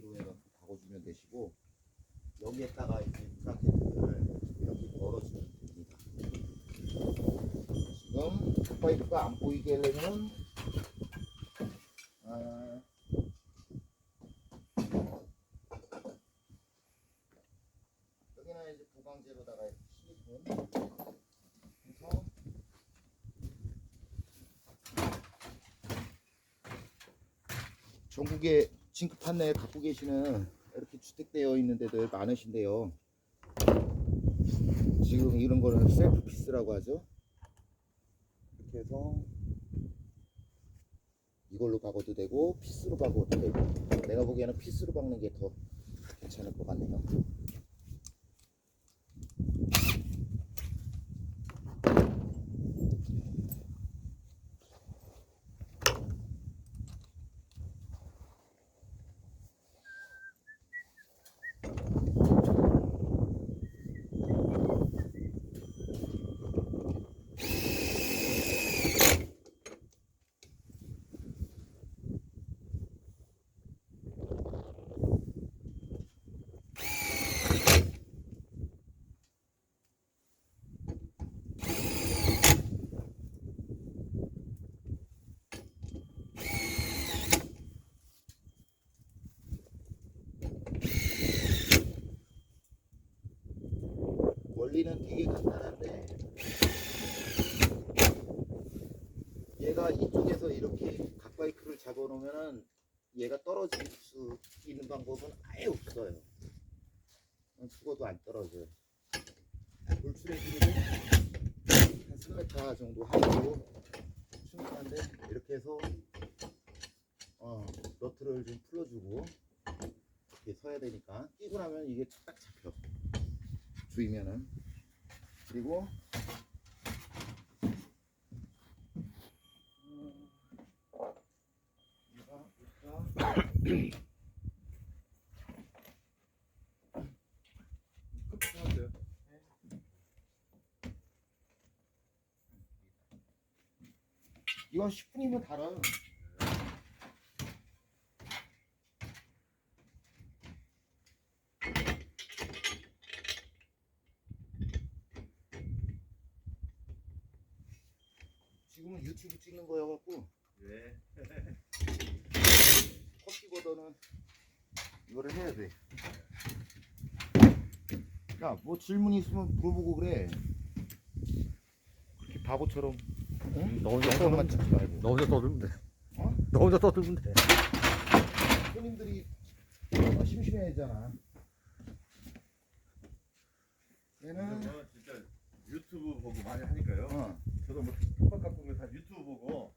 이렇게 옆구리로 해갖고 박아주면 되시고 여기에다가 이제 브라켓을 이렇게 걸어주면 됩니다. 지금 탑파이프가 안 보이게 하려면 아, 여기는 이제 보강제로다가 이렇게 실리콘 해서 전국에 판넬 갖고 계시는 이렇게 주택되어 있는 데들 많으신데요. 지금 이런 거는 셀프 피스라고 하죠. 이렇게 해서 이걸로 박아도 되고 피스로 박아도 되고 내가 보기에는 피스로 박는 게 더 괜찮을 것 같네요. 원리는 되게 간단한데 얘가 이쪽에서 이렇게 각바이크를 잡아놓으면은 얘가 떨어질 수 있는 방법은 아예 없어요. 죽어도 안 떨어져요. 돌출해 주기는 한 3m 정도 하이로 충분한데 이렇게 해서 어, 너트를 좀 풀어주고 이렇게 서야 되니까 끼고 나면 이게 딱 잡혀. 주이면은 그리고 이건 10분이면 달아요. 유튜브 찍는 거여갖고 네. 컴퓨터는 이거를 해야 돼. 야, 뭐 질문 있으면 물어보고 그래. 그렇게 바보처럼 응? 너 혼자 영상만 떠들면 찍지 말고. 너 혼자 떠들면 돼. 어? 너 혼자 떠들면 돼. 손님들이 어, 심심해하잖아. 얘는 저는 진짜 유튜브 보고 많이 하니까요. 어, 저도 뭐 톡박 갖고 오면 다 유튜브 보고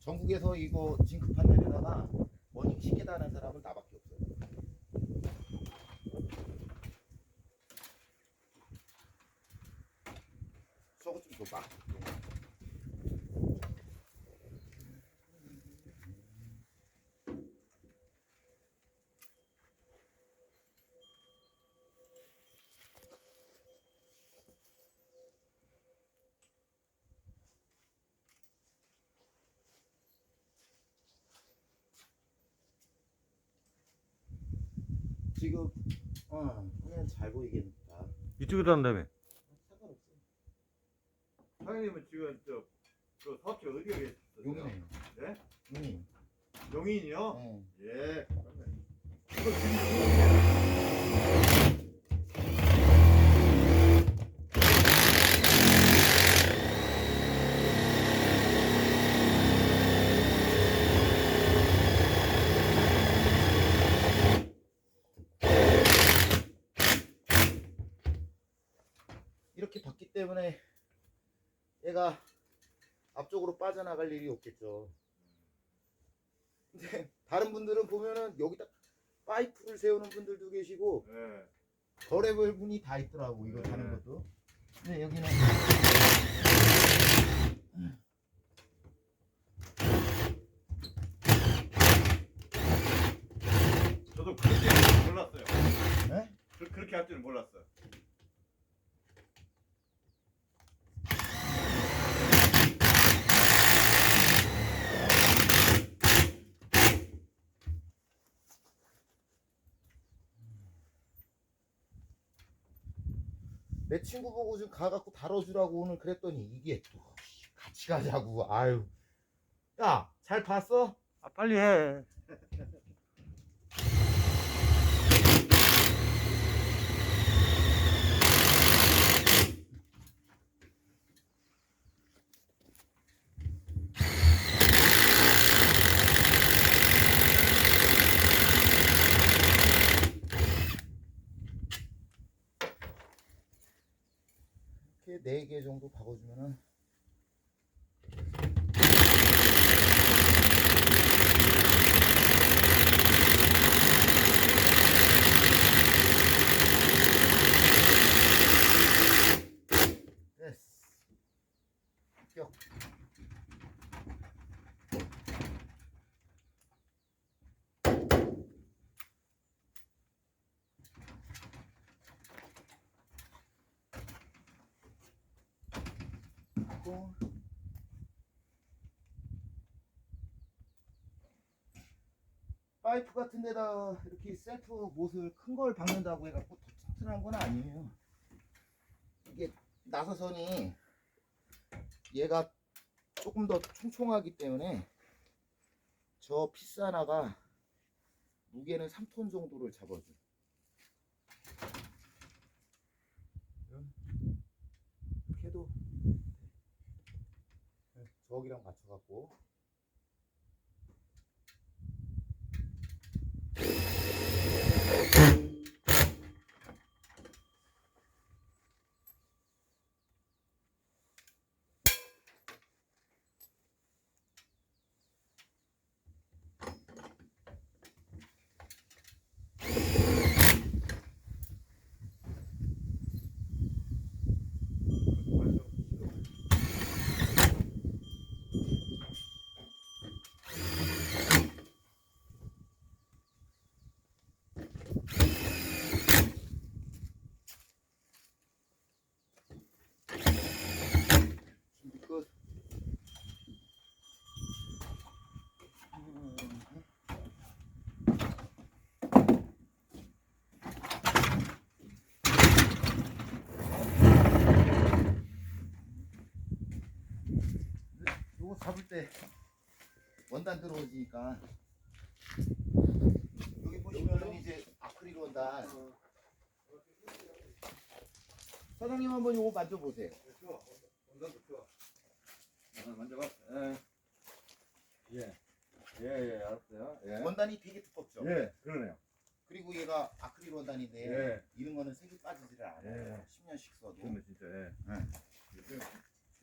전국에서 이거 징크 판넬에다가 머닝 시계다 하는 사람은 나밖에 없어요. 저거 좀 줘봐. 지금 어 화면 잘 보이겠다. 이쪽에도 한다며. 상관없어. 사장님은 지금 저그 사업체 어디에 계셨어요? 용이네. 네? 용인. 용인이요? 어. 예. 이거 지금 때문에 얘가 앞쪽으로 빠져나갈 일이 없겠죠. 근데 다른 분들은 보면은 여기다 파이프를 세우는 분들도 계시고 예. 별의별 분이 다 있더라고 이거 다는 네. 것도. 근데 여기는 저도 그렇게 할 줄은 몰랐어요. 네? 그, 그렇게 할 줄은 몰랐어 내 친구 보고 좀 가갖고 다뤄주라고 오늘 그랬더니 이게 또 같이 가자고 아유 야 잘 봤어? 아 빨리 해. 이렇게 네개 정도 박아주면은 됐어. 합격. 하고 파이프 같은 데다 이렇게 셀프 못을 큰 걸 박는다고 해갖고 더 튼튼한 건 아니에요. 이게 나사선이 얘가 조금 더 총총하기 때문에 저 피스 하나가 무게는 3톤 정도를 잡아줘 이렇게도 네, 저기랑 맞춰갖고 준비 끝. 요거 잡을 때 원단 들어오니까 여기 보시면은 이제 아크릴 원단 사장님 한번 요거 만져보세요. 만져봐. 예. 예, 예, 알았어요. 예. 원단이 되게 두껍죠. 예, 그러네요. 그리고 얘가 아크릴 원단인데 예. 이런 거는 색이 빠지지를 않아요. 예. 10년씩 써도. 그러네, 진짜, 예. 네. 요즘,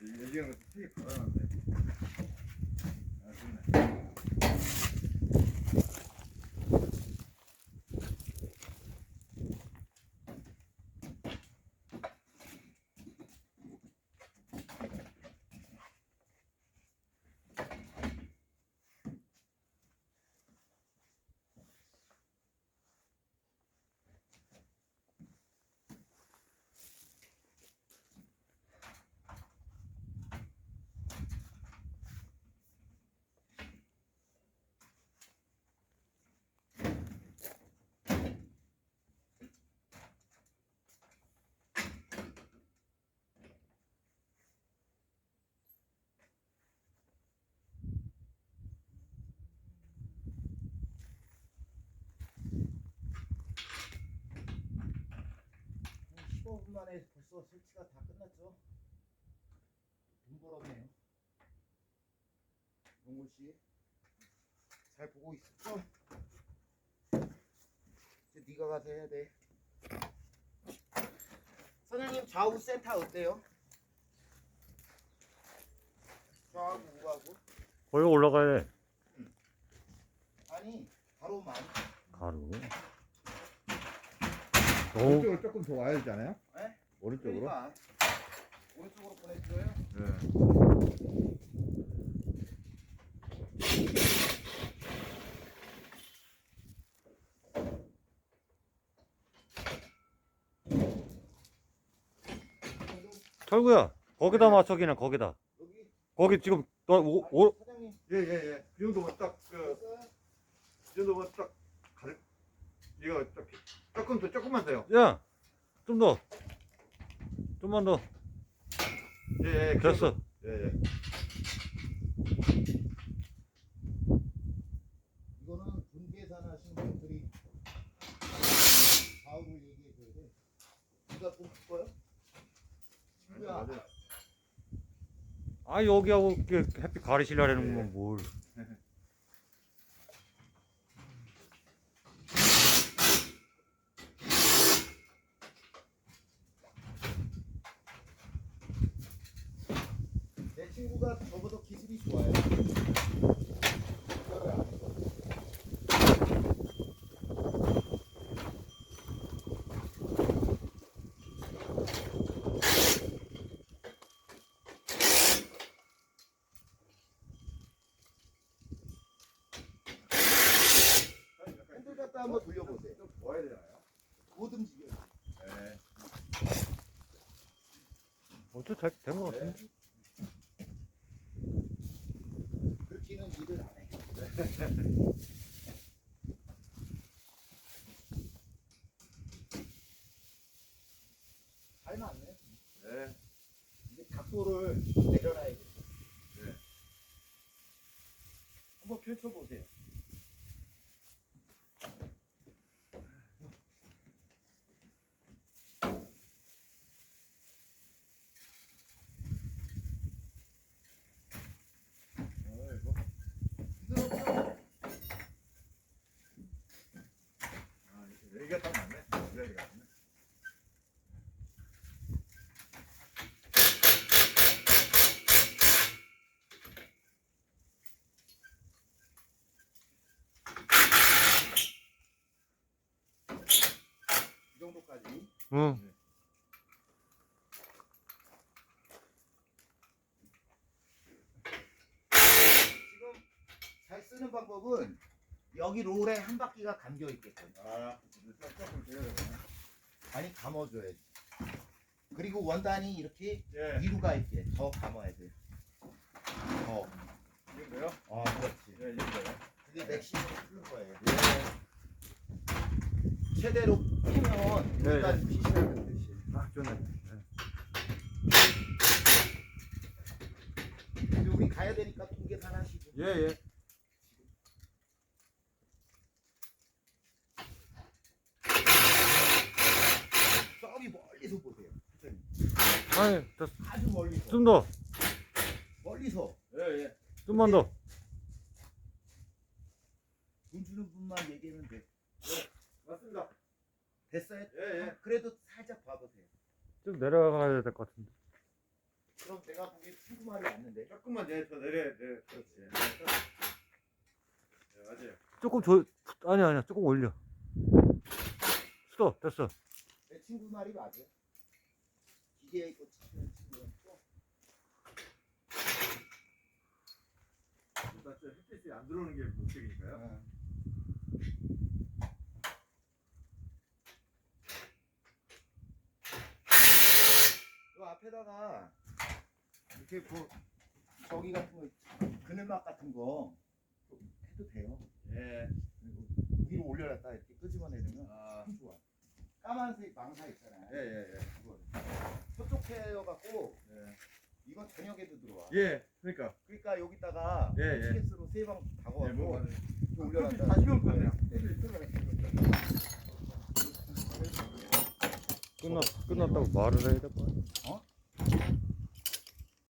요즘은 되게 불안한데. あっ。 15분 만에 벌써 설치가 다 끝났죠. 돈 벌었네요. 용골 씨, 잘 보고 있었죠? 이제 네가 가서 해야 돼. 사장님 좌우 센터 어때요? 좌우 우하고 거기 올라가야 돼. 아니 바로 많이 가루. 오, 오른쪽으로 조금 더 와야 되지 않아요? 네? 오른쪽으로? 그러니까 오른쪽으로 보내줘요. 예. 철구야. 거기다 맞춰 그냥 거기다. 여기 거기 지금 너 오, 오, 사장님 예, 예, 예. 이 정도면 딱, 그? 이 정도면 딱, 가르, 이거 딱, 조금 더, 조금만 더요. 야, 좀 더. 좀만 더. 예, 예. 됐어. 예, 예. 이거는 분 계산 하시는 분들이 얘기해 줘야 돼. 네가. 아 여기하고 이렇게 햇빛 가리시려는 건 뭘? 내 친구가 저보다 기술이 좋아요. 한번 돌려보세요. 좀 보아야 되나요? 못 움직여요. 예. 어째 잘된것 같은데? 그렇게는 일을 안 해. 잘 맞네. 네. 이제 각도를 내려놔야 돼. 네. 한번 펼쳐보세요. 아이고. 아, 이게 여기가 딱 맞네. 여기가 맞네. 이 정도까지. 응. 지금 잘 쓰는 방법은 여기 롤에 한 바퀴가 감겨 있게끔 아, 많이 감아줘야지. 그리고 원단이 이렇게 예. 위로 가 있게 더 감아야 돼. 더. 이거요? 아, 그렇지. 예, 이거요. 그게 맥심으로 쓰는 거예요. 예. 최대로 피면 네, 일단 피시라는 뜻이. 아, 좋네. 근데 우리 가야 되니까 통계산 하시고. 예, 예. 저기 멀리서 보세요. 선생님. 아니. 아주 멀리서. 좀 더. 멀리서. 예, 예. 좀만 더. 돈 주는 분만 얘기하면 돼. 맞습니다. 됐어요? 예, 예. 그래도 살짝 봐보세요. 좀 내려가야 될 것 같은데. 그럼 내가 보기에 친구 말이 맞는데. 조금만 내, 더 내려, 내, 그렇지. 예, 맞아요. 조금 조 아니 아니야 조금 올려. 수도 됐어. 내 친구 말이 맞아요. 기계에 있고 치는 친구였고. 맞죠? 햇빛이 안 들어오는 게 목적이니까요. 어. 요 앞에다가 이렇게 그 저기 같은 거 그늘막 같은 거 해도 돼요. 예. 그리고 위로 올려놨다 이렇게 끄집어내면 아, 참 좋아. 까만색 망사 있잖아요. 예, 예, 예. 그거. 서쪽 헤어갖고 예. 이건 저녁에도 들어와. 예, 그러니까. 그러니까 여기다가 예, 예. 티켓으로 세방 예, 박아갖고 뭐, 이렇게 올려놨다. 다 식을 거네요. 끝났 끝났다고 말을 해야 될 거. 아니야. 어?